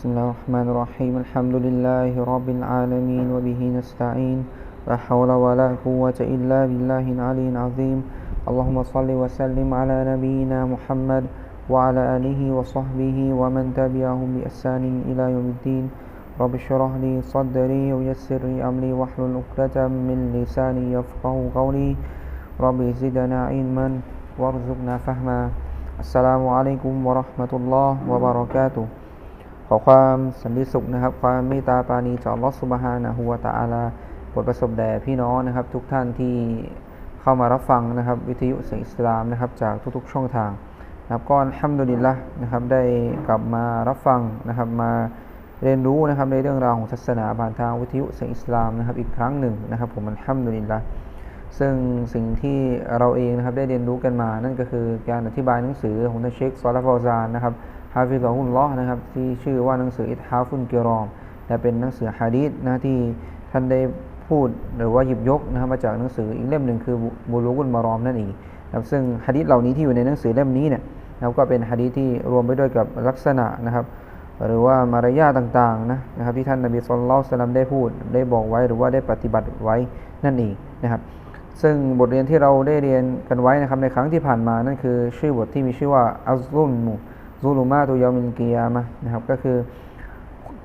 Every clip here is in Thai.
بسم الله الرحمن الرحيم. الحمد لله رب العالمين وبه نستعين. لا حول ولا قوة إلا بالله العلي العظيم. اللهم صل وسلم على نبينا محمد وعلى آله وصحبه ومن تبعهم بإحسان إلى يوم الدين. رب اشرح لي صدري ويسر لي أمري واحلل عقدة من لساني يفقه قولي. رب زدنا علما وارزقنا فهما. السلام عليكم ورحمة الله وبركاته. ขอความสันติสุขนะครับ ความเมตตาปราณีจากอัลอสุบฮานะฮูวตะอาลาโปรดประสบแด่พี่น้องนะครับ ทุกท่านที่เข้ามารับฟังนะครับ วิทยุเสียงอิสลามนะครับ จากทุกๆช่องทางนะครับก็อัลฮัมดุลิลละนะครับได้กลับมารับฟังนะครับ มาเรียนรู้นะครับในเรื่องราวของศาสนาผ่านทางวิทยุเสียงอิสลามนะครับ อีกครั้งหนึ่งนะครับ ผมอัลฮัมดุลิลละซึ่งสิ่งที่เราเองนะครับได้เรียนรู้กันมา นั่นก็คือการอธิบายหนังสือของท่านเชคซอลาฟอซานนะครับ ฮาฟิซอฮุลลอฮ์นะครับที่ชื่อว่าหนังสืออิทฮาฟุนกิรอมและเป็นหนังสือฮะดีษนะที่ท่านได้พูดหรือว่าหยิบยกนะครับมาจากหนังสืออีกเล่มหนึ่งคือบุรุกุลมารอมนั่นเองนะครับซึ่งฮะดีษเหล่านี้ที่อยู่ในหนังสือเล่มนี้เนี่ยนะครับก็เป็นฮะดีษที่รวมไปด้วยกับลักษณะนะครับ หรือว่ามารยาต่างๆนะนะครับที่ท่านนบีสุลต่านสลัมได้พูด ได้บอกไว้หรือว่าได้ปฏิบัติไว้นั่นเองนะครับซึ่งบทเรียนที่เราได้เรียนกันไว้นะครับในครั้งที่ผ่านมานั่นคือ ชื่อบทที่มีชื่อว่าอัลลุนมู ซูลุมาตุยามินกียามะนะครับก็คือ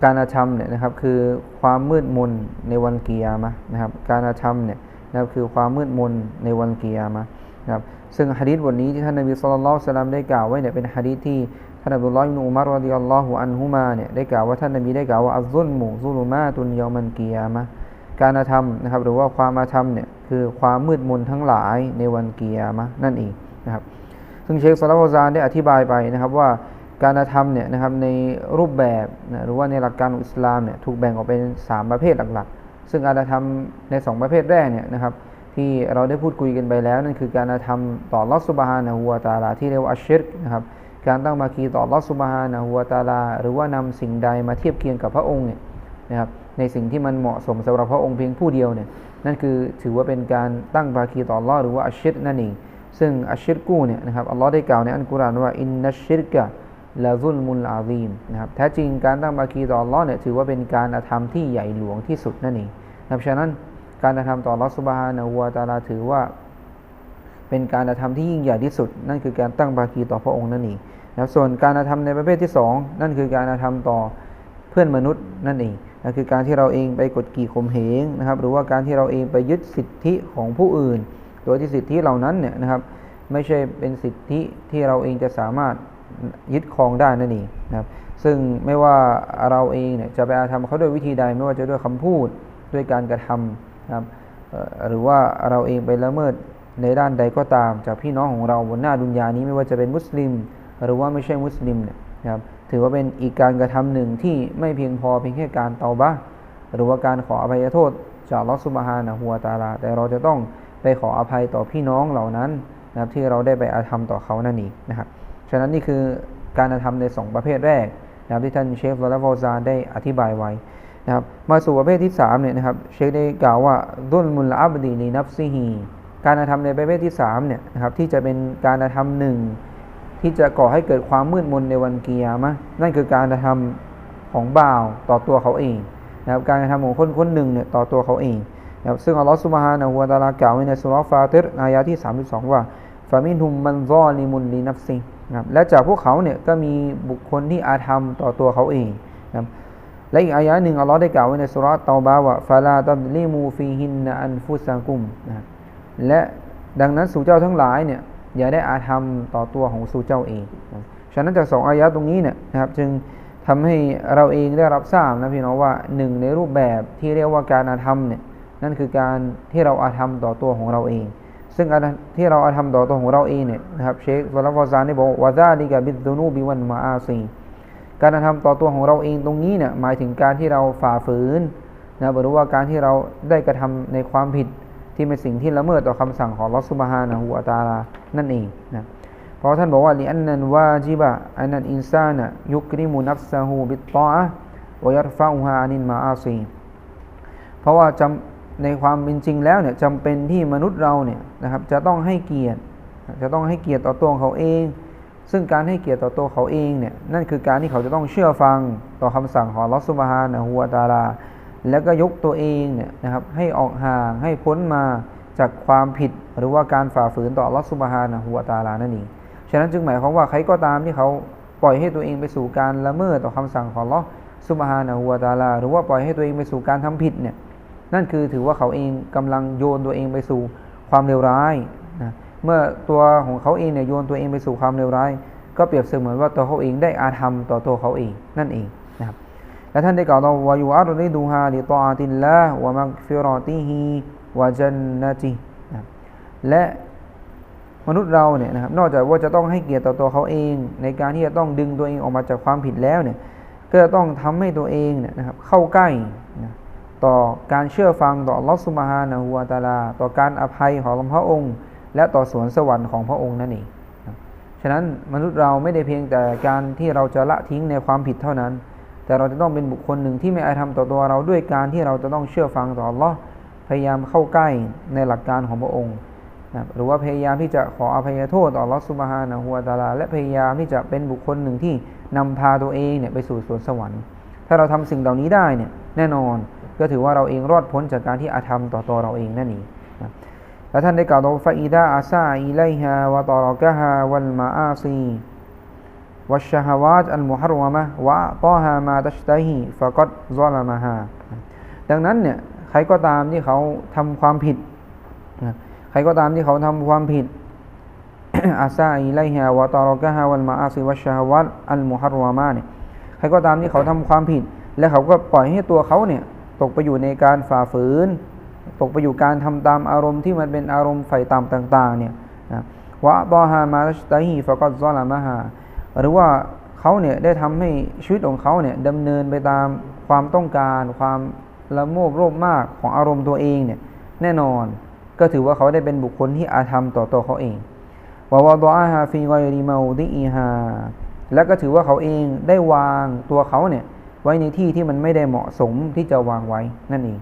การอาธรรมเนี่ยนะครับคือความมืดมนในวันกียามะนะครับการอาธรรมเนี่ยนะครับคือความมืดมนในวันกียามะนะครับซึ่งฮะดีษบทนี้ที่ท่านนบีสุลต่านสลามได้กล่าวไว้เนี่ยเป็นฮะดีษที่ท่านอับดุลลอฮ์อิบนุอุมารรดิยัลลอฮุอันฮุมาเนี่ยได้กล่าวว่าท่านนบีได้กล่าวว่าอัลซุลมุซูลุมาตุนยามันกียามะการอาธรรมนะครับหรือว่าความอาธรรมเนี่ยคือความมืดมนทั้งหลายในวันกียามะนั่นเองนะครับ ซึ่งเชคซาลาฟซานได้อธิบายไปนะครับว่าการกระทำเนี่ยนะครับในรูปแบบนะหรือว่าในหลักการอิสลามเนี่ยถูกแบ่งออกเป็น 3 ประเภทหลักๆ ซึ่งการกระทำใน 2 ประเภทแรกเนี่ยนะครับที่เราได้พูดคุยกันไปแล้ว นั่นคือการกระทำต่อลอสุบฮานะฮัวตาลาที่เรียกว่าอัชชิรนะครับการตั้งมาคีต่อลอสุบฮานะฮัวตาลา หรือว่านำสิ่งใดมาเทียบเคียงกับพระองค์เนี่ยนะครับในสิ่งที่มันเหมาะสมสำหรับพระองค์เพียงผู้เดียวเนี่ยนั่นคือถือว่าเป็นการตั้งภาคีต่อลอหรือว่าอัชชิรนั่นเอง ซึ่งอัชชิรกูเนี่ยนะครับอัลลอฮ์ได้กล่าวในอัลกุรอานว่าอินนัชชิรกะละซุลมุลอาซีมนะครับแท้จริงการตั้งบาคีต่ออัลลอฮ์เนี่ยถือว่าเป็นการกระทำที่ใหญ่หลวงที่สุดนั่นเองนะครับฉะนั้นการกระทำต่ออัลลอฮ์สุบฮานะฮูวาตาลาถือว่า เป็นการกระทำที่ยิ่งใหญ่ที่สุด นั่นคือการตั้งบาคีต่อพระองค์นั่นเองนะครับส่วนการกระทำในประเภทที่สองนั่นคือการกระทำต่อเพื่อนมนุษย์นั่นเองนั่นคือการที่เราเองไปกดขี่ข่มเหงนะครับหรือว่าการที่เราเองไปยึดสิทธิของผู้อื่น โดยที่สิทธิเหล่านั้นเนี่ยนะครับไม่ใช่เป็นสิทธิที่เราเองจะสามารถยึดครองได้นั่นเองนะครับซึ่งไม่ว่าเราเองเนี่ยจะไปอาธรรมเขาด้วยวิธีใด ไม่ว่าจะด้วยคำพูดด้วยการกระทำนะครับหรือว่าเราเองไปละเมิดในด้านใดก็ตาม จากพี่น้องของเราบนหน้าดุนยานี้ไม่ว่าจะเป็นมุสลิม หรือว่าไม่ใช่มุสลิมเนี่ยนะครับถือว่าเป็นอีกการกระทำหนึ่งที่ไม่เพียงพอเพียงแค่การเตาบะหรือว่าการขออภัยโทษจากลอสุบฮานะฮัวตาลา แต่เราจะต้อง ไปขออภัยต่อพี่น้องเหล่านั้นนะครับที่เราได้ไปอาธรรมต่อเขานั่นเองนะครับฉะนั้นนี่คือการกระทำใน 2 ประเภทแรกนะครับที่ท่านเชฟลาฟอซานได้อธิบายไว้นะครับมาสู่ประเภทที่3เนี่ยนะครับเชคได้กล่าวว่าดุลมุลอับดีลีนับซีฮีการกระทำในประเภทที่3เนี่ยนะครับที่จะเป็นการกระทำหนึ่งที่จะก่อให้เกิดความมืดมนในวันเกียร์มะนั่นคือการกระทำของบ่าวต่อตัวเขาเองนะครับการกระทำของคนคนหนึ่งเนี่ยต่อตัวเขาเอง นะครับซึ่งอัลลอฮฺสุบฮานะฮูวะตะลากล่าวไว้ในสุรฟาติรอายะที่ 32 ว่าฟามินฮุมมันซอลิมุนลีนับซีนะครับและจากพวกเขาเนี่ยก็มีบุคคลที่อาธรรมต่อตัวเขาเองนะครับและอีกอายะหนึ่งอัลลอฮ์ได้กล่าวไว้ในสุรตาบาว่าฟาลาตับลิมูฟีฮินนอันฟุสักุมนะและดังนั้นสู่เจ้าทั้งหลายเนี่ยอย่าได้อาธรรมต่อตัวของสู่เจ้าเองนะฉะนั้นจากสองอายะตรงนี้เนี่ยนะครับจึงทำให้เราเองได้รับทราบนะพี่น้องว่าหนึ่งในรูปแบบที่เรียกว่าการอาธรรมเนี่ย นั่นคือการที่เราอาธรรมต่อตัวของเราเอง ซึ่งที่เราอาจทำต่อตัวของเราเองเนี่ยนะครับเชคซาลฟอซานได้บอกว่าซาดิกะบิดนูบิวันมาอาซีการทำต่อตัวของเราเองตรงนี้เนี่ยหมายถึงการที่เราฝ่าฝืนนะหรือว่าการที่เราได้กระทำในความผิดที่เป็นสิ่งที่ละเมิดต่อคำสั่งของลอสุบฮานะฮูวาตาลานั่นเองนะเพราะท่านบอกว่าลิอันนันวาจิบะอันนันอินซานะยุกริมุนัฟซาฮูบิตตาะวยัรฟาอุฮานินมาอาซีเพราะว่าจำ ในความเป็นจริงแล้วเนี่ยจำเป็นที่มนุษย์เราเนี่ยนะครับจะต้องให้เกียรติ จะต้องให้เกียรติต่อตัวเขาเอง ซึ่งการให้เกียรติต่อตัวเขาเองเนี่ยนั่นคือการที่เขาจะต้องเชื่อฟังต่อคำสั่งของลอสุบฮานะฮูวตาลา แล้วก็ยกตัวเองเนี่ยนะครับให้ออกห่างให้พ้นมาจากความผิดหรือว่าการฝ่าฝืนต่อลอสุบฮานะฮูวตาลานั่นเองฉะนั้นจึงหมายความว่าใครก็ตามที่เขาปล่อยให้ตัวเองไปสู่การละเมิดต่อคำสั่งของลอสุบฮานะฮูวตาลา หรือว่าปล่อยให้ตัวเองไปสู่การทำผิดเนี่ย นั่นคือถือว่าเขาเองกำลังโยนตัวเองไปสู่ความเลวร้ายนะเมื่อตัวของเขาเองเนี่ยโยนตัวเองไปสู่ความเลวร้าย ก็เปรียบเสมือนว่าตัวเขาเองได้อาธรรมต่อตัวเขาเองนั่นเองนะครับและท่านได้กล่าวต่อวายุอัลลิดูฮาลิตออาตินละวะมักฟิรอติฮีวะจันนตินะครับและมนุษย์เราเนี่ยนะครับนอกจากว่าจะต้องให้เกียรติต่อตัวเขาเอง ในการที่จะต้องดึงตัวเองออกมาจากความผิดแล้วเนี่ยก็จะต้องทำให้ตัวเองเนี่ยนะครับเข้าใกล้นะ ต่อการเชื่อฟังต่อลอสุมาฮานะฮูวตาลา ต่อการอภัยของพระองค์ และต่อสวนสวรรค์ของพระองค์นั่นเองฉะนั้นมนุษย์เราไม่ได้เพียงแต่การที่เราจะละทิ้งในความผิดเท่านั้น แต่เราจะต้องเป็นบุคคลหนึ่งที่ไม่อาธรรมต่อตัวเราด้วยการที่เราจะต้องเชื่อฟังต่อลอพยายามเข้าใกล้ในหลักการของพระองค์นะหรือว่าพยายามที่จะขออภัยโทษต่อลอสุบฮานะฮูวตาลา และพยายามที่จะเป็นบุคคลหนึ่งที่นำพาตัวเองเนี่ยไปสู่สวนสวรรค์ ถ้าเราทำสิ่งเหล่านี้ได้เนี่ยแน่นอน ก็ถือว่าเราเองรอดพ้นจากการที่อาธรรมต่อตัวเราเองนั่นเองนะและท่านได้กล่าวต่อฟาอิดาอาซาอิไลฮาวะตอรกะฮาวัลมาอาซีวัชฮาวาตอัลมุฮัรวะมะวะตอฮามาตัชตัฮีฟะกัดซอลามาฮาดังนั้นเนี่ยใครก็ตามที่เขาทำความผิดใครก็ตามที่เขาทำความผิดอาซาอิไลฮาวะตอรกะฮาวัลมาอาซีวัชฮาวาตอัลมุฮัรวะมะเนี่ยใครก็ตามที่เขาทำความผิด และเขาก็ปล่อยให้ตัวเขาเนี่ย ตกไปอยู่ในการฝ่าฝืน ตกไปอยู่การทำตามอารมณ์ที่มันเป็นอารมณ์ไฟต่ำต่างๆเนี่ยนะวะตอฮามาตัชตัฮีฟะกัดซอลามะฮาหรือว่าเขาเนี่ยได้ทำให้ชีวิตของเขาเนี่ยดำเนินไปตามความต้องการ ความละโมบโลภมากของอารมณ์ตัวเองเนี่ยแน่นอนก็ถือว่าเขาได้เป็นบุคคลที่อาธรรมต่อตัวเขาเองวะวะดออาฮาฟีกอยริมาดิอีฮาและก็ถือว่าเขาเองได้วางตัวเขาเนี่ย ไว้ในที่ที่มันไม่ได้เหมาะสมที่จะวางไว้นั่นเอง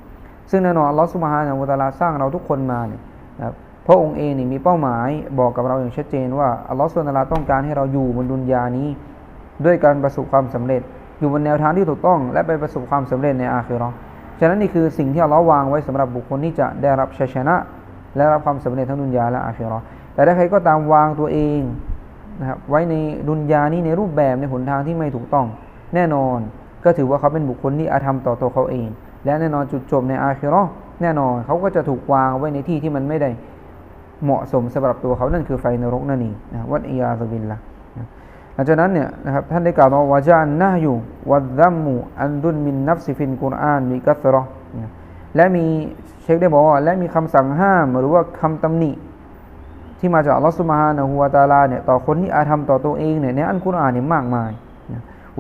ซึ่งแน่นอนอัลลอฮฺสุบฮานะฮูวะตะอาลาสร้างเราทุกคนมาเนี่ยนะครับพระองค์เองนี่มีเป้าหมายบอกกับเราอย่างชัดเจนว่าอัลลอฮฺสุนตาลาต้องการให้เราอยู่บนดุนยานี้ ด้วยการประสบความสำเร็จ อยู่บนแนวทางที่ถูกต้อง และไปประสบความสำเร็จในอาคิราะห์ฉะนั้นนี่คือสิ่งที่อัลลอฮ์วางไว้สำหรับบุคคลที่จะได้รับชัยชนะ และรับความสำเร็จทั้งดุนยาและอาคิราะห์แต่ถ้าใครก็ตามวางตัวเองนะครับไว้ในดุนยานี้ในรูปแบบในหนทางที่ไม่ถูกต้องแน่นอน ก็ถือว่าเขาเป็นบุคคลที่อาธรรมต่อตัวเขาเอง และแน่นอนจุดจบในอาคิเราะห์แน่นอนเขาก็จะถูกวางไว้ในที่ที่มันไม่ได้เหมาะสมสำหรับตัวเขานั่นคือไฟนรกนั่นเองนะวัดอียาสบินละหลังจากนั้นเนี่ยนะครับท่านได้กล่าวว่าวาจานนะอยู่วัดดัมมูอันดุนมินนับซิฟินกุรอานมีกัสรอและมีเชคได้บอกว่าและมีคำสั่งห้ามหรือว่าคำตำหนิที่มาจากอัลลอฮฺสุบฮานะฮูวาตาลาเนี่ยต่อคนที่อาธรรมต่อตัวเองเนี่ยในอันกุรอานเนี่ยมากมาย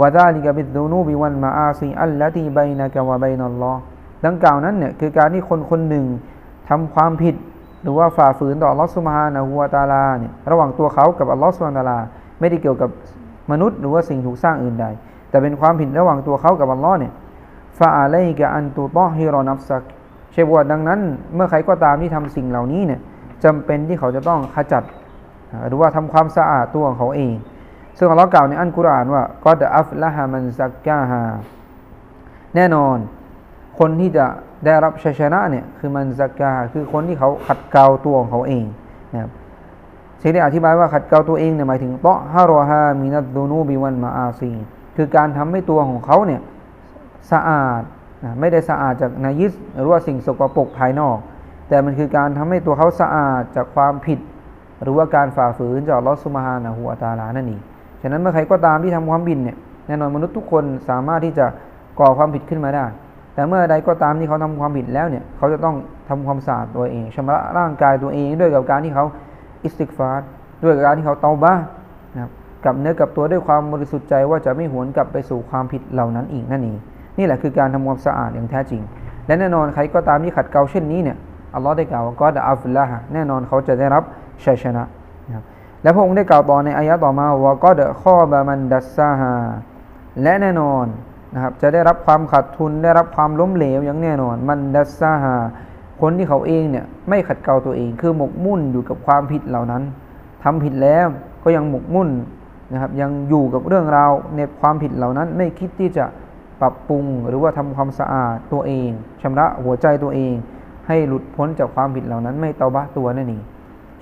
วะซาลิกะบิดดูนูบิวันมาอาซีอัลละตีไบนะกะวะไบนัลลอฮ์ดังกล่าวนั้นเนี่ยคือการที่คนคนหนึ่งทำความผิด หรือว่าฝ่าฝืนต่ออัลลอฮฺสุบฮานะฮูวาตาลาเนี่ยระหว่างตัวเขากับอัลลอฮฺสุบฮานะฮูวาตาลา ไม่ได้เกี่ยวกับมนุษย์หรือว่าสิ่งถูกสร้างอื่นใด แต่เป็นความผิดระหว่างตัวเขากับอัลลอฮ์เนี่ยฟาอะไลกะอันตุตอฮิรอนับซักเชฟว่าดังนั้น เมื่อใครก็ตามที่ทำสิ่งเหล่านี้เนี่ยจำเป็นที่เขาจะต้องขจัด หรือว่าทำความสะอาดตัวของเขาเอง ซึ่งอัลลอฮ์กล่าวในอันกุรอานว่าก็จะอัฟละฮามันซักกาฮาแน่นอน คนที่จะได้รับชัยชนะเนี่ยคือมันซักกาคือคนที่เขาขัดเกลาตัวของเขาเองนะครับเชคได้อธิบายว่าขัดเกลาตัวเองเนี่ยหมายถึงเตาะฮารอฮามินัดดูนูบิวันมาอาซีคือการทำให้ตัวของเขาเนี่ยสะอาดนะไม่ได้สะอาดจากนายิสหรือว่าสิ่งสกปรกภายนอก แต่มันคือการทำให้ตัวเขาสะอาดจากความผิด หรือว่าการฝ่าฝืนจากลอสุมาฮานะฮูวตาลานั่นเอง ฉะนั้นเมื่อใครก็ตามที่ทำความผิดเนี่ยแน่นอนมนุษย์ทุกคนสามารถที่จะก่อความผิดขึ้นมาได้ แต่เมื่อใดก็ตามที่เขาทำความผิดแล้วเนี่ยเขาจะต้องทำความสะอาดตัวเองชำระร่างกายตัวเองด้วยกับการที่เขาอิสติกฟาร์ด้วยกับการที่เขาเตาบ้านะครับกับเนื้อกับตัวด้วยความบริสุทธิ์ใจว่าจะไม่หวนกลับไปสู่ความผิดเหล่านั้นอีกนั่นเองนี่แหละคือการทำความสะอาดอย่างแท้จริง และแน่นอนใครก็ตามที่ขัดเกลาเช่นนี้เนี่ยอัลลอฮ์ได้กล่าวว่าก็ดอัฟละฮะแน่นอนเขาจะได้รับชัยชนะ และพระองค์ได้กล่าวต่อในอายะต่อมาว่าก็เดข้อบามันดัสซาฮาและแน่นอนนะครับจะได้รับความขาดทุนได้รับความล้มเหลวอย่างแน่นอน มันดัสซาฮาคนที่เขาเองเนี่ยไม่ขัดเกลาตัวเองคือหมกมุ่นอยู่กับความผิดเหล่านั้นทำผิดแล้วก็ยังหมกมุ่นนะครับยังอยู่กับเรื่องราวในความผิดเหล่านั้น ไม่คิดที่จะปรับปรุงหรือว่าทำความสะอาดตัวเองชำระหัวใจตัวเอง ให้หลุดพ้นจากความผิดเหล่านั้น ไม่เตาบะตัวนั่นเอง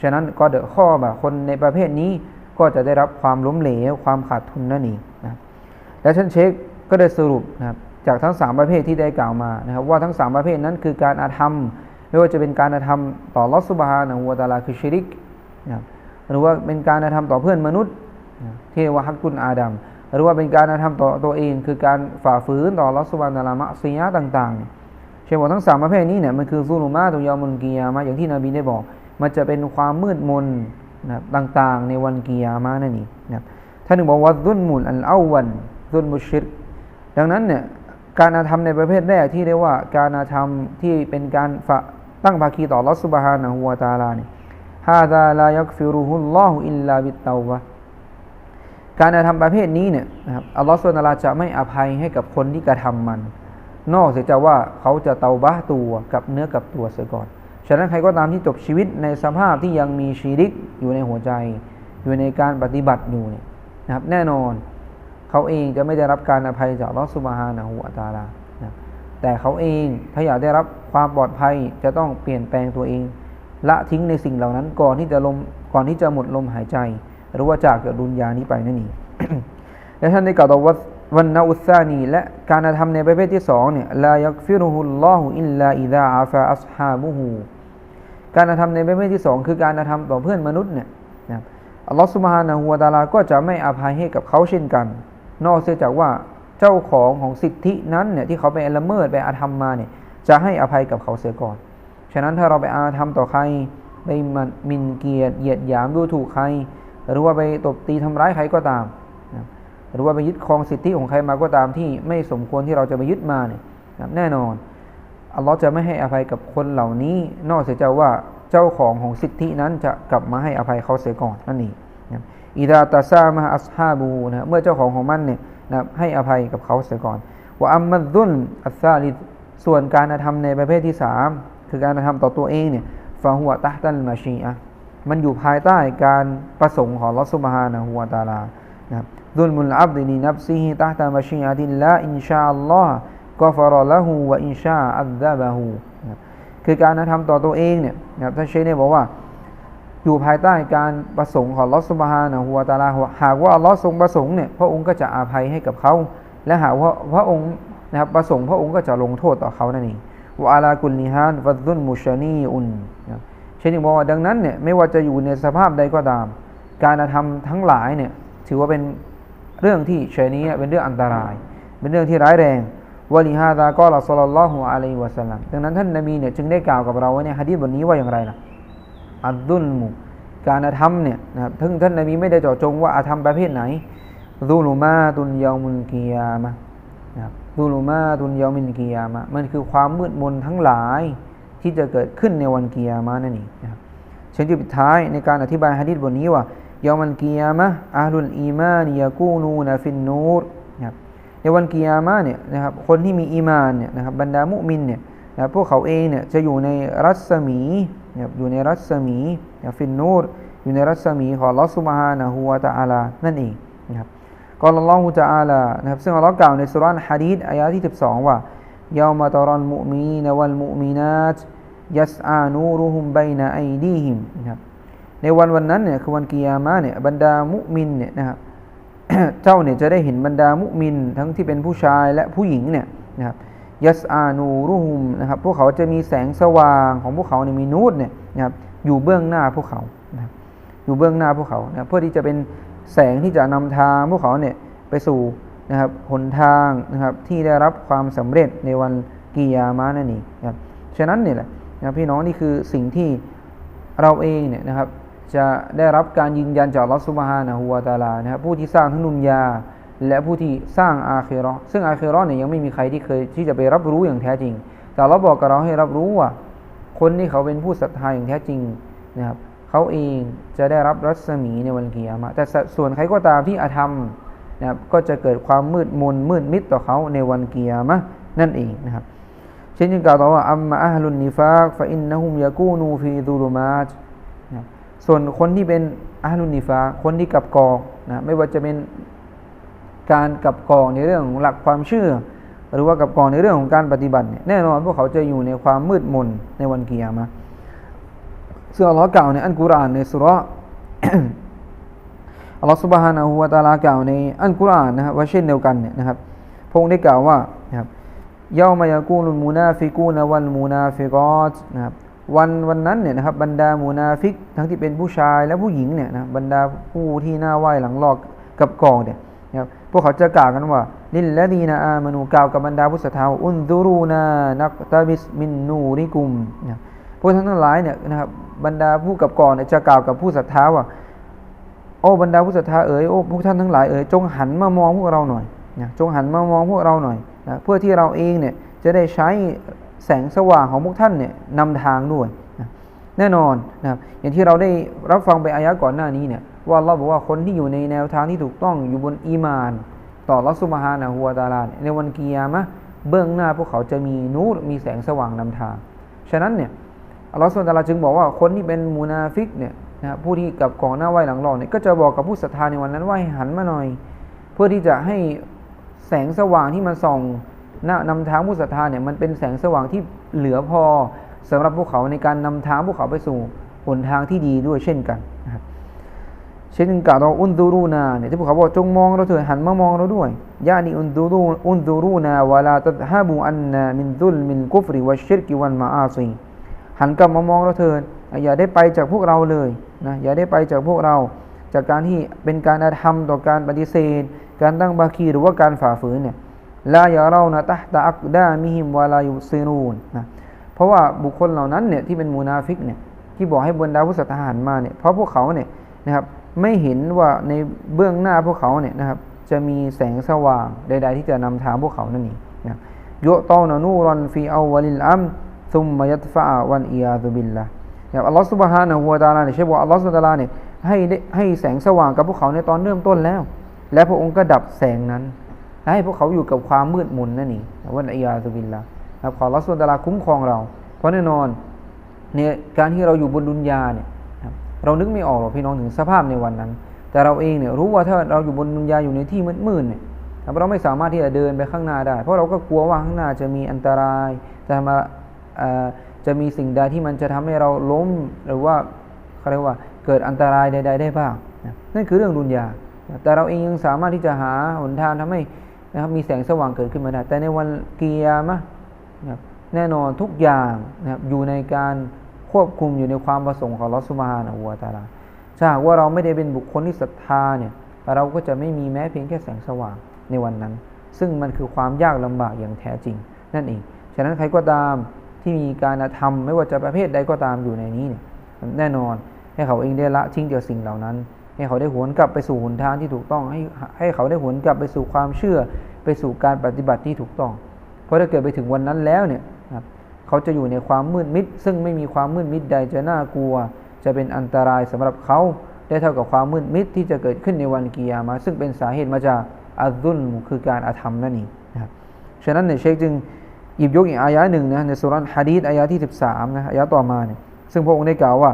ฉะนั้นก็เดอะข้อแบบคนในประเภทนี้ก็จะได้รับความล้มเหลวความขาดทุนนั่นเองนะและท่านเชคก็ได้สรุปนะครับจากทั้ง 3 ประเภทที่ได้กล่าวมานะครับว่าทั้ง 3 ประเภทนั้นคือการอาธรรม ไม่ว่าจะเป็นการอาธรรมต่อลอสุบฮานะฮัวตาลาคือชิริกนะครับหรือว่าเป็นการอาธรรมต่อเพื่อนมนุษย์ที่เรียกว่าฮักกุลอาดัมหรือว่าเป็นการอาธรรมต่อตัวเอง คือการฝ่าฝืนต่อลอสุบฮานะลามะซียะต่าง ๆ เช่นว่าทั้ง 3 ประเภทนี้เนี่ยมันคือซูลุมาตุยามุนกียามาอย่างที่นบีได้บอก มันจะเป็นความมืดมนนะต่างๆ ในวันกียามานั่นเองนะครับท่านหนึ่งบอกว่าดุนมุลอันเอาวันดุนมุชิรดังนั้นเนี่ยการอาธรรมในประเภทแรกที่เรียกว่าการอาธรรมที่เป็นการตั้งภาคีต่อลอสุบฮานะฮัวตาลาเนี่ยฮาซาลายักฟิรุฮุลลอฮุอิลลาบิตเตาวะการกระทำประเภทนี้เนี่ยนะครับอัลลอฮฺสุลตาจะไม่อภัยให้กับคนที่กระทำมัน นอกเสียจากว่าเขาจะเตาบ้าตัวกับเนื้อกับตัวเสียก่อน ฉะนั้นใครก็ตามที่จบชีวิตในสภาพที่ยังมีชีริกอยู่ในหัวใจ อยู่ในการปฏิบัติอยู่เนี่ยนะครับแน่นอนเขาเองจะไม่ได้รับการอภัยจากลอสุบฮานะหัวตาลานะแต่เขาเองถ้าอยากได้รับความปลอดภัยจะต้องเปลี่ยนแปลงตัวเอง ละทิ้งในสิ่งเหล่านั้นก่อนที่จะลมก่อนที่จะหมดลมหายใจ หรือว่าจากเกิดดุนยานี้ไปนั่นเองและท่านได้กล่าวต่อว่า วันนาอุซานีและการทำในประเภทที่สองเนี่ยลายักฟิรุฮุลลอฮุอิลลาอิดาอาฟาอัสฮาบุฮูการทำในประเภทที่สองคือการทำต่อเพื่อนมนุษย์เนี่ยนะอัลลอฮฺสุบฮานะฮูวาตาลาก็จะไม่อภัยให้กับเขาเช่นกัน นอกเสียจากว่าเจ้าของของสิทธินั้นเนี่ยที่เขาไปละเมิดไปอาธรรมมาเนี่ยจะให้อภัยกับเขาเสียก่อน ฉะนั้นถ้าเราไปอาธรรมต่อใครไปมินเกียรติเหยียดหยามดูถูกใคร หรือว่าไปตบตีทำร้ายใครก็ตาม หรือว่าไปยึดครองสิทธิของใครมาก็ตามที่ไม่สมควรที่เราจะไปยึดมาเนี่ยแน่นอนอัลลอฮ์จะไม่ให้อภัยกับคนเหล่านี้ นอกเสียจากว่าเจ้าของของสิทธินั้นจะกลับมาให้อภัยเขาเสียก่อนนั่นเองอิดาตาซามาอัสฮาบูนะเมื่อเจ้าของของมันเนี่ยนะให้อภัยกับเขาเสียก่อนว่าอัมมัดดุนอัสซาลิส่วนการกระทำในประเภทที่สามคือการกระทำต่อตัวเองเนี่ยฟาหัวตะตันมาชีอะมันอยู่ภายใต้การประสงค์ของลอสุบฮานะฮัวตาลา นะดุลมุลอับดินีนับซีฮิตะตามาชีอะติลละอินชาอัลลอฮ์กฟรละหูวะอินชาอัลดะบะหูคือการกระทำต่อตัวเองเนี่ยนะท่านเชคเนี่ยบอกว่า อยู่ภายใต้การประสงค์ของลอสุบฮานะฮัวตาลาหากว่าลอทรงประสงค์เนี่ยพระองค์ก็จะอาภัยให้กับเขาและหากว่าพระองค์นะครับประสงค์พระองค์ก็จะลงโทษต่อเขานั่นเองวะอาลากุลนิฮานวัดดุนมุชานีอุนเช่นที่บอกว่าดังนั้นเนี่ยไม่ว่าจะอยู่ในสภาพใดก็ตาม การกระทำทั้งหลายเนี่ย ถือว่าเป็นเรื่องที่เชนี้เป็นเรื่องอันตราย เป็นเรื่องที่ร้ายแรงวะลิฮาดาก็ละสัลลัลลอฮุอะลัยวะสัลลัมดังนั้นท่านนบีเนี่ยจึงได้กล่าวกับเราว่าเนี่ยฮะดีษบทนี้ว่าอย่างไรล่ะอัลดุลมุการอาธรรมเนี่ยนะครับถึงท่านนบีไม่ได้เจาะจงว่าอาธรรมประเภทไหนดูลูมาตุนยามุนกียามะนะครับดูลูมาตุนยามินกียามะมันคือความมืดมนทั้งหลายที่จะเกิดขึ้นในวันกียามะนั่นเองนะครับเช่นที่ปิดท้ายในการอธิบายฮะดีษบทนี้ว่า ยามันกียามะอาลุลอีมานยากูนูนฟินนูรนะครับในวันกียามะเนี่ยนะครับคนที่มีอีมานเนี่ยนะครับบรรดามุมินเนี่ยนะพวกเขาเองเนี่ยจะอยู่ในรัศมีนะครับอยู่ในรัศมีนะฟินนูรอยู่ในรัศมีของลอสุบฮานะฮูวาตาอาลานั่นเองนะครับกล่าวอัลลอฮฺตะอาลานะครับซึ่งอัลลอฮ์กล่าวในสุรานฮะดีษอายะที่ 12 ว่ายามาตรันมุมีนวัลมุมินัตยัสอานูรุฮุมไบนาไอดีฮิมนะครับ ในวันวันนั้นเนี่ยคือวันกิยามะเนี่ยบรรดามุมินเนี่ยนะครับเจ้าเนี่ยจะได้เห็นบรรดามุมินทั้งที่เป็นผู้ชายและผู้หญิงเนี่ยนะครับยัสอานูรุฮุมนะครับพวกเขาจะมีแสงสว่างของพวกเขาเนี่ยมีนูดเนี่ยนะครับอยู่เบื้องหน้าพวกเขานะครับอยู่เบื้องหน้าพวกเขานะเพื่อที่จะเป็นแสงที่จะนำทางพวกเขาเนี่ยไปสู่นะครับหนทางนะครับที่ได้รับความสำเร็จในวันกิยามะนั่นเองนะครับฉะนั้นเนี่ยแหละนะพี่น้องนี่คือสิ่งที่เราเองเนี่ยนะครับ จะได้รับการยืนยันจากลอสุบฮานะฮูวาตาลานะครับผู้ที่สร้างทั้งนุนยา และผู้ที่สร้างอาเคโรซึ่งอาเคโรเนี่ยยังไม่มีใครที่เคยที่จะไปรับรู้อย่างแท้จริง แต่เราบอกกับเราให้รับรู้ว่า คนที่เขาเป็นผู้ศรัทธาอย่างแท้จริงนะครับเขาเองจะได้รับรัศมีในวันเกิยามะแต่ส่วนใครก็ตามที่อาธรรมนะครับก็จะเกิดความมืดมนมืดมิดต่อเขาในวันเกิยามะนั่นเองนะครับเช่นที่กล่าวต่อว่าอัมมาอัลลุนนิฟากฟะอินนะฮุมยากูนูฟีดูรุมาต ส่วนคนที่เป็นอาลุนิฟาคนที่กับกอก นะไม่ว่าจะเป็นการกับกองในเรื่องของหลักความเชื่อ หรือว่ากับกองในเรื่องของการปฏิบัติเนี่ยแน่นอนพวกเขาจะอยู่ในความมืดมนในวันกิยามะห์ซึ่งอัลลอฮ์กล่าวในอันกุรอานในสุราะห์ อัลลอฮ์ سبحانه และ تعالى กล่าวในอันกุรอานนะครับว่าเช่นเดียวกันเนี่ยนะครับพระองค์ได้กล่าวว่านะครับเยามายากูลุมูนาฟิกูนวันมูนาฟิกอตนะครับ วันวันนั้นเนี่ยนะครับบรรดามูนาฟิก ทั้งที่เป็นผู้ชายและผู้หญิงเนี่ยนะบรรดาผู้ที่หน้าไหว้หลังลอกกับกองเนี่ยนะครับพวกเขาจะกล่าวกันว่าลิลละดีนาอามานูกล่าวกับบรรดาผู้ศรัทธาอุนซูรูนานักตาบิสมินนูริกุมนะพวกทั้งทั้งหลายเนี่ยนะครับบรรดาผู้กับกองเนี่ยจะกล่าวกับผู้ศรัทธาว่าโอ้บรรดาผู้ศรัทธาเอ๋ยโอ้พวกท่านทั้งหลายเอ๋ยจงหันมามองพวกเราหน่อยนะจงหันมามองพวกเราหน่อยนะเพื่อที่เราเองเนี่ยจะได้ใช้ แสงสว่างของพวกท่านเนี่ยนำทางด้วยแน่นอนนะครับอย่างที่เราได้รับฟังไปอายะก่อนหน้านี้เนี่ยว่าเราบอกว่าคนที่อยู่ในแนวทางที่ถูกต้องอยู่บนอีมาน ต่อรัสุมาฮานะฮัวตาลาเนี่ยในวันกิยามะเบื้องหน้าพวกเขาจะมีนูรมีแสงสว่างนำทาง ฉะนั้นเนี่ยอัลลอฮฺสุลตาราจึงบอกว่าคนที่เป็นมูนาฟิกเนี่ยนะผู้ที่กับกองหน้าไหวหลังหลอกเนี่ยก็จะบอกกับผู้ศรัทธาในวันนั้นว่าให้หันมาหน่อย เพื่อที่จะให้แสงสว่างที่มันส่อง น้านำทางผู้ศรัทธาเนี่ยมันเป็นแสงสว่างที่เหลือพอสำหรับพวกเขาในการนำทางพวกเขาไปสู่หนทางที่ดีด้วยเช่นกันนะครับเช่นกล่าวเราอุนดูรูนาเนี่ยที่พวกเขาบอกจงมองเราเถอะหันมามองเราด้วยยานีอุนดูรูอุนดูรูนาวลาตัดฮาบูอันนามินดุลมินกุฟริวัชชิรกิวันมาอาซีหันกลับมามองเราเถิดอย่าได้ไปจากพวกเราเลยนะอย่าได้ไปจากพวกเรา จากการที่เป็นการอาธรรมต่อการปฏิเสธ การตั้งบาคีหรือว่าการฝ่าฝืนเนี่ย ลายาเรานะตะตะอักดามิฮิมวาลายุซีรูนนะเพราะว่าบุคคลเหล่านั้นเนี่ยที่เป็นมูนาฟิกเนี่ยที่บอกให้บรรดาผู้ศรัทธาหันมาเนี่ยเพราะพวกเขาเนี่ยนะครับไม่เห็นว่าในเบื้องหน้าพวกเขาเนี่ยนะครับจะมีแสงสว่างใด ๆ ที่จะนำทางพวกเขานั่นเองนะโยตอนานูรอนฟีเอาวลิลอัมซุมมายัตฟะวันอียาตุบิลละนะครับอัลลอฮฺสุบฮานะฮูวะตาลาเนี่ยใช่บอกอัลลอฮฺสุบฮานะเนี่ยให้ให้แสงสว่างกับพวกเขาในตอนเริ่มต้นแล้ว และพระองค์ก็ดับแสงนั้น ให้พวกเขาอยู่กับความมืดมนนั่นเองวันอียาตุบิลละครับขออัลลอฮฺสุบฮาคุ้มครองเรา เพราะแน่นอนเนี่ยการที่เราอยู่บนดุนยาเนี่ยเรานึกไม่ออกหรอกพี่น้องถึงสภาพในวันนั้น แต่เราเองเนี่ยรู้ว่าถ้าเราอยู่บนดุนยาอยู่ในที่มืดๆเนี่ยเราไม่สามารถที่จะเดินไปข้างหน้าได้ เพราะเราก็กลัวว่าข้างหน้าจะมีอันตราย จะมาจะมีสิ่งใดที่มันจะทำให้เราล้มหรือว่าเขาเรียกว่าเกิดอันตรายใด ๆ ได้บ้างนั่นคือเรื่องดุนยาแต่เราเองยังสามารถที่จะหาหนทางทำให้ นะครับมีแสงสว่างเกิดขึ้นมาได้แต่ในวันกียามะนะแน่นอนทุกอย่างนะครับอยู่ในการควบคุมอยู่ในความประสงค์ของลอสุมาฮานะฮัวตาลาถ้าหากว่าเราไม่ได้เป็นบุคคลที่ศรัทธาเนี่ยเราก็จะไม่มีแม้เพียงแค่แสงสว่างในวันนั้น ซึ่งมันคือความยากลำบากอย่างแท้จริง นั่นเอง ฉะนั้นใครก็ตามที่มีการทำไม่ว่าจะประเภทใดก็ตามอยู่ในนี้เนี่ยแน่นอนให้เขาเองได้ละทิ้งเดียวสิ่งเหล่านั้น ให้เขาได้หวนกลับไปสู่หนทางที่ถูกต้อง ให้ให้เขาได้หวนกลับไปสู่ความเชื่อ ไปสู่การปฏิบัติที่ถูกต้อง เพราะถ้าเกิดไปถึงวันนั้นแล้วเนี่ยเขาจะอยู่ในความมืดมิด ซึ่งไม่มีความมืดมิดใดจะน่ากลัว จะเป็นอันตรายสำหรับเขาได้เท่ากับความมืดมิดที่จะเกิดขึ้นในวันกิยามา ซึ่งเป็นสาเหตุมาจากอัลดุลคือการอาธรรมนั่นเองนะครับฉะนั้นเนี่ยเชคจึงหยิบยกอีกอายะหนึ่งนะในสุรันฮะดีษอายะที่ 13นะอายะต่อมาเนี่ยซึ่งพระองค์ได้กล่าวว่า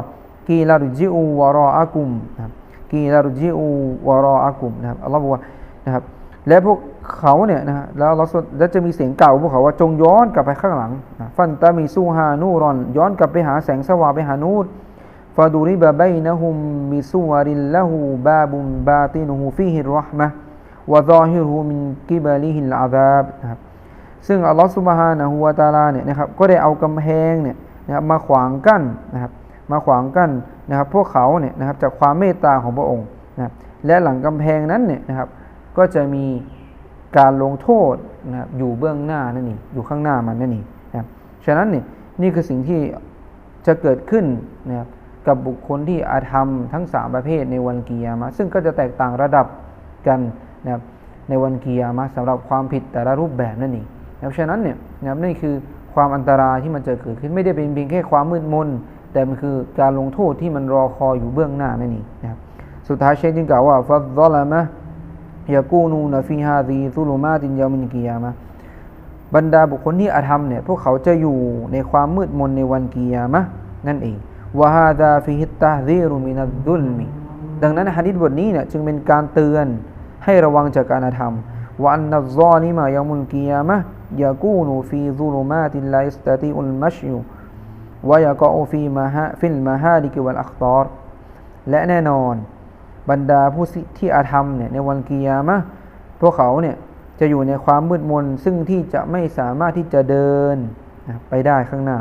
กีลารุจิอูวารออากุมนะครับ กีลารุจิอูวารออากุมนะครับอัลลอฮฺบอกว่านะครับและพวกเขาเนี่ยนะฮะแล้วเราแล้วจะมีเสียงเก่าพวกเขาว่าจงย้อนกลับไปข้างหลังฟันตามีซูฮานูรอน ย้อนกลับไปหาแสงสว่างไปหานูรฟาดูริบะไบนะฮุมมิซูวาริลละหูบาบุมบาตินุฮูฟีฮิรรห์มะวะซอฮิรูมินกิบาลิฮิลอาดาบนะครับซึ่งอัลลอฮฺสุบฮานะฮูวาตาลาเนี่ยนะครับก็ได้เอากำแพงเนี่ยนะครับมาขวางกั้นนะครับมาขวางกั้น นะครับพวกเขาเนี่ยนะครับจากความเมตตาของพระองค์นะและหลังกำแพงนั้นเนี่ยนะครับก็จะมีการลงโทษนะอยู่เบื้องหน้านั่นเองอยู่ข้างหน้ามันนั่นเองนะฉะนั้นเนี่ยนี่คือสิ่งที่จะเกิดขึ้นนะครับกับบุคคลที่อาธรรมทั้งสามประเภทในวันกียามะซึ่งก็จะแตกต่างระดับกันนะครับในวันกียามะสำหรับความผิดแต่ละรูปแบบนั่นเองนะฉะนั้นเนี่ยนะครับนี่คือความอันตรายที่มันจะเกิดขึ้นไม่ได้เป็นเพียงแค่ความมืดมน แต่มันคือการลงโทษที่มันรอคอยอยู่เบื้องหน้านั่นเองนะครับสุดท้ายเชนจึงกล่าวว่าฟัดดอลามะยากูนูนฟีฮาดีซุลุมาตินยามินกิยามะบรรดาบุคคลที่อาธรรมเนี่ยพวกเขาจะอยู่ในความมืดมนในวันกิยามะนั่นเองวะฮาดาฟิฮิตตาซีรุมินัดดุลมีดังนั้นฮะดิษบทนี้เนี่ยจึงเป็นการเตือนให้ระวังจากการกระทำว่าอันนัซอลิมายามุลกิยามะยากูนูฟีซุลุมาติลลาอิสตติอุลมัชยู วายากอฟีมาฮะฟิลมาฮาดิกิวัลอัคตอรและแน่นอนบรรดาผู้ที่อาธรรมเนี่ยในวันกิยามะพวกเขาเนี่ยจะอยู่ในความมืดมนซึ่งที่จะไม่สามารถที่จะเดินไปได้ข้างหน้า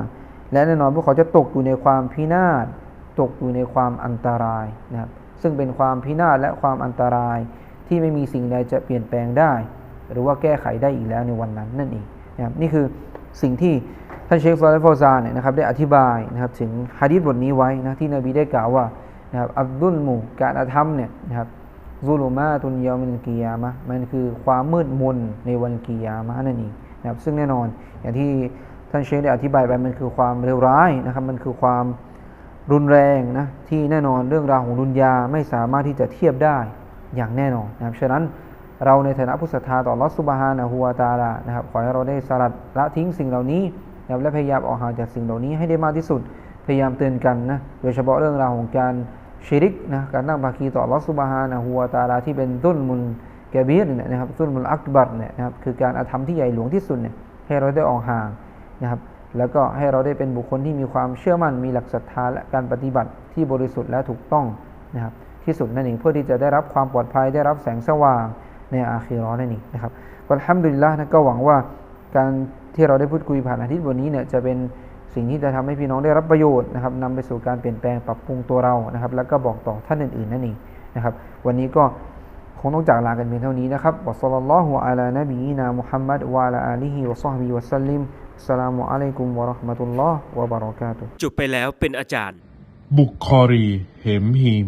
และแน่นอนพวกเขาจะตกอยู่ในความพินาศตกอยู่ในความอันตรายนะครับซึ่งเป็นความพินาศและความอันตรายที่ไม่มีสิ่งใดจะเปลี่ยนแปลงได้ หรือว่าแก้ไขได้อีกแล้วในวันนั้นนั่นเองนะครับนี่คือ สิ่งที่ท่านเชคซอลเลฟโฟซาเนี่ยนะครับได้อธิบายนะครับถึงฮะดีษบทนี้ไว้นะที่นบีได้กล่าวว่านะครับอับดุลหมู่การอาธรรมเนี่ยนะครับซูลุมาตุนยามินกียามะมันคือความมืดมนในวันกียามะนั่นเองนะครับซึ่งแน่นอนอย่างที่ท่านเชคได้อธิบายไปมันคือความเลวร้ายนะครับมันคือความรุนแรงนะที่แน่นอนเรื่องราวของดุนยาไม่สามารถที่จะเทียบได้อย่างแน่นอนนะครับฉะนั้น เราในฐานะผู้ศรัทธาต่อลอสุบฮานะฮูวตาลานะครับขอให้เราได้สลัดละทิ้งสิ่งเหล่านี้นะครับและพยายามออกห่างจากสิ่งเหล่านี้ให้ได้มากที่สุด พยายามเตือนกันนะโดยเฉพาะเรื่องราวของการชิริกนะการตั้งภาคีต่อลอสุบฮานะฮูวตาลาที่เป็นตุนมุลแกบีรเนี่ยนะครับตุนมุลอักบัรเนี่ยนะครับคือการอาธรรมที่ใหญ่หลวงที่สุดเนี่ยให้เราได้ออกห่างนะครับแล้วก็ให้เราได้เป็นบุคคลที่มีความเชื่อมั่นมีหลักศรัทธาและการปฏิบัติที่บริสุทธิ์และถูกต้องนะครับที่สุดนั่นเองเพื่อที่จะได้รับความปลอดภัยได้รับแสงสว่าง ในอาคีรอนั่นเองนะครับอัลฮัมดุลิลละนะก็หวังว่าการที่เราได้พูดคุยผ่านอาทิตย์วันนี้เนี่ยจะเป็นสิ่งที่จะทำให้พี่น้องได้รับประโยชน์นะครับนำไปสู่การเปลี่ยนแปลงปรับปรุงตัวเรานะครับ แล้วก็บอกต่อท่านอื่นๆนั่นเองนะครับ วันนี้ก็คงต้องจากลากันเพียงเท่านี้นะครับวะซัลลัลลอฮุอะลานบีนามุฮัมมัดวะอะลาอาลีฮิวะซอฮบิวะซัลลิมอัสสลามุอะลัยกุมวะเราะห์มะตุลลอฮ์วะบะเราะกาตุฮ์จบไปแล้วเป็นอาจารย์ บุคคอรี เหมฮีม